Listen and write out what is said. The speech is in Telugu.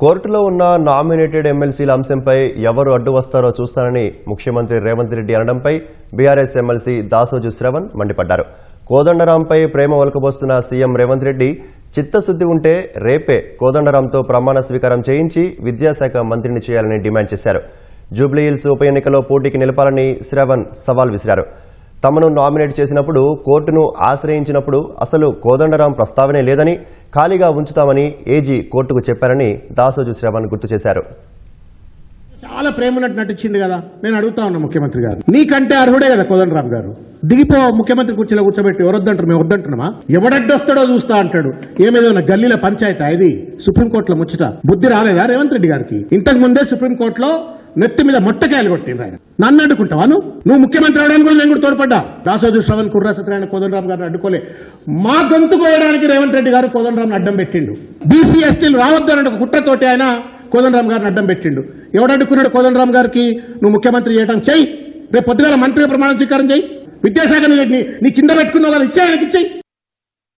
కోర్టులో ఉన్న నామినేటెడ్ ఎమ్మెల్సీల అంశంపై ఎవరు అడ్డు వస్తారో చూస్తానని ముఖ్యమంత్రి రేవంత్ రెడ్డి అనడంపై బీఆర్ఎస్ ఎమ్మెల్సీ దాసోజు శ్రవణ్ మండిపడ్డారు. కోదండరాంపై ప్రేమ ఒలకబోస్తున్న సీఎం రేవంత్ రెడ్డి చిత్తశుద్ధి ఉంటే రేపే కోదండరాంతో ప్రమాణ స్వీకారం చేయించి విద్యాశాఖ మంత్రిని చేయాలని డిమాండ్ చేశారు. జూబ్లీహిల్స్ ఉప ఎన్నికలో పోటీకి నిలపాలని శ్రవణ్ సవాల్ విసిరారు. తమను నామినేట్ చేసినప్పుడు కోర్టును ఆశ్రయించినప్పుడు అసలు కోదండరాం ప్రస్తావనే లేదని ఖాళీగా ఉంచుతామని ఏజీ కోర్టుకు చెప్పారని దాసోజు శ్రవణ్ గుర్తు చేశారు. చాలా ప్రేమ ఉన్నట్టు నటించిండు కదా. నేను అడుగుతా ఉన్నా ముఖ్యమంత్రి గారు. నీకంటే అర్హుడే కదా కోదండరామ్ గారు. దిగిపో ముఖ్యమంత్రి కుర్చీలో కూర్చోబెట్టి ఎవరొద్దంటారు మేము వద్దంటున్నామా? ఎవడడ్డొస్తాడో చూస్తా అంటాడు. ఏమేదో గల్లీల పంచాయతీ ఇది సుప్రీంకోర్టులో ముచ్చట. బుద్ధి రాలేదా రేవంత్ రెడ్డి గారికి? ఇంతకు ముందే సుప్రీంకోర్టులో నెత్తి మీద మొట్టకాయలు కొట్టింది ఆయన. నన్ను అడ్డుకుంటావా నువ్వు? ముఖ్యమంత్రి అవడానికి కూడా నేను కూడా తోడ్పడ్డా? దాసోజు శ్రవణ్ కుర్రా సత్యనారాయణ కోదండరామ్ గారిని అడ్డుకోలే. మా గొంతు కోయడానికి రేవంత్ రెడ్డి గారు కోదండరామ్ అడ్డం పెట్టిండు. బీసీ ఎస్టీలు రావద్దు అనే ఒక కుట్రతోటి ఆయన కోదండరామ్ గారిని అడ్డం పెట్టిండు. ఎవడు అడ్డుకున్నాడు కోదండరామ్ గారికి? నువ్వు ముఖ్యమంత్రి చేయడం చేయి రేపు పొద్దుగాల మంత్రి ప్రమాణ స్వీకారం చెయ్యి. విద్యాశాఖ నీ- నీ- కింద పెట్టుకున్నావు కదా ఇచ్చాయనకి ఇచ్చేయి